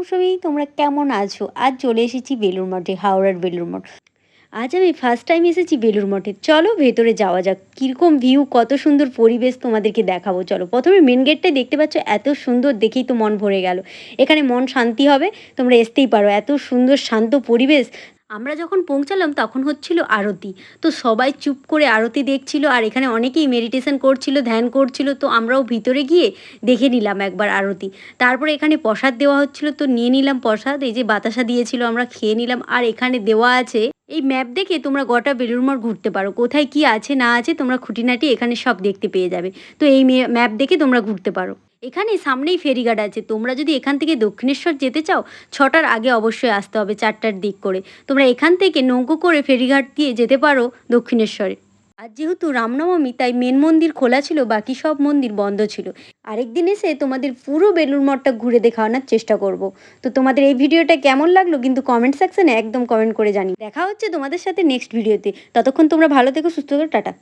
মৌসুমি তোমরা কেমন আছো? আজ চলে এসেছি বেলুর মঠে, হাওড়ার বেলুর মঠ। আজ আমি ফার্স্ট টাইম এসেছি বেলুর মঠে। চলো ভেতরে যাওয়া যাক। কীরকম ভিউ কত সুন্দর পরিবেশ তোমাদেরকে দেখাবো। চলো প্রথমে মেন গেটটাই দেখতে পাচ্ছ, এত সুন্দর দেখেই তো মন ভরে গেল। এখানে মন শান্তি হবে, তোমরা আসতেই পারো। এত সুন্দর শান্ত পরিবেশ আমরা যখন পৌঁছালাম তখন হচ্ছিল আরতি। তো সবাই চুপ করে আরতি দেখছিল আর এখানে অনেকেই মেডিটেশন করছিল, ধ্যান করছিল। তো আমরাও ভিতরে গিয়ে দেখে নিলাম একবার আরতি। তারপরে এখানে প্রসাদ দেওয়া হচ্ছিল, তো নিয়ে নিলাম প্রসাদ। এই যে বাতাসা দিয়েছিল, আমরা খেয়ে নিলাম। আর এখানে দেওয়া আছে, এই ম্যাপ দেখে তোমরা গোটা বেলুড় মঠ ঘুরতে পারো। কোথায় কি আছে না আছে তোমরা খুঁটিনাটি এখানে সব দেখতে পেয়ে যাবে। তো এই ম্যাপ দেখে তোমরা ঘুরতে পারো। এখানে সামনেই ফেরিঘাট আছে। তোমরা যদি এখান থেকে দক্ষিণেশ্বর যেতে চাও, ছটার আগে অবশ্যই আসতে হবে চারটার দিক করে। তোমরা এখান থেকে নৌকো করে ফেরিঘাট দিয়ে যেতে পারো দক্ষিণেশ্বরে। আর যেহেতু রামনবমী, তাই মেন মন্দির খোলা ছিল, বাকি সব মন্দির বন্ধ ছিল। আরেকদিন এসে তোমাদের পুরো বেলুর মঠটা ঘুরে দেখানোর চেষ্টা করব। তো তোমাদের এই ভিডিওটা কেমন লাগল কিন্তু কমেন্ট সেকশনে একদম কমেন্ট করে জানি দেখা হচ্ছে তোমাদের সাথে নেক্সট ভিডিওতে ততক্ষণ তোমরা ভালো থেকো, সুস্থ থেকো, টাটা।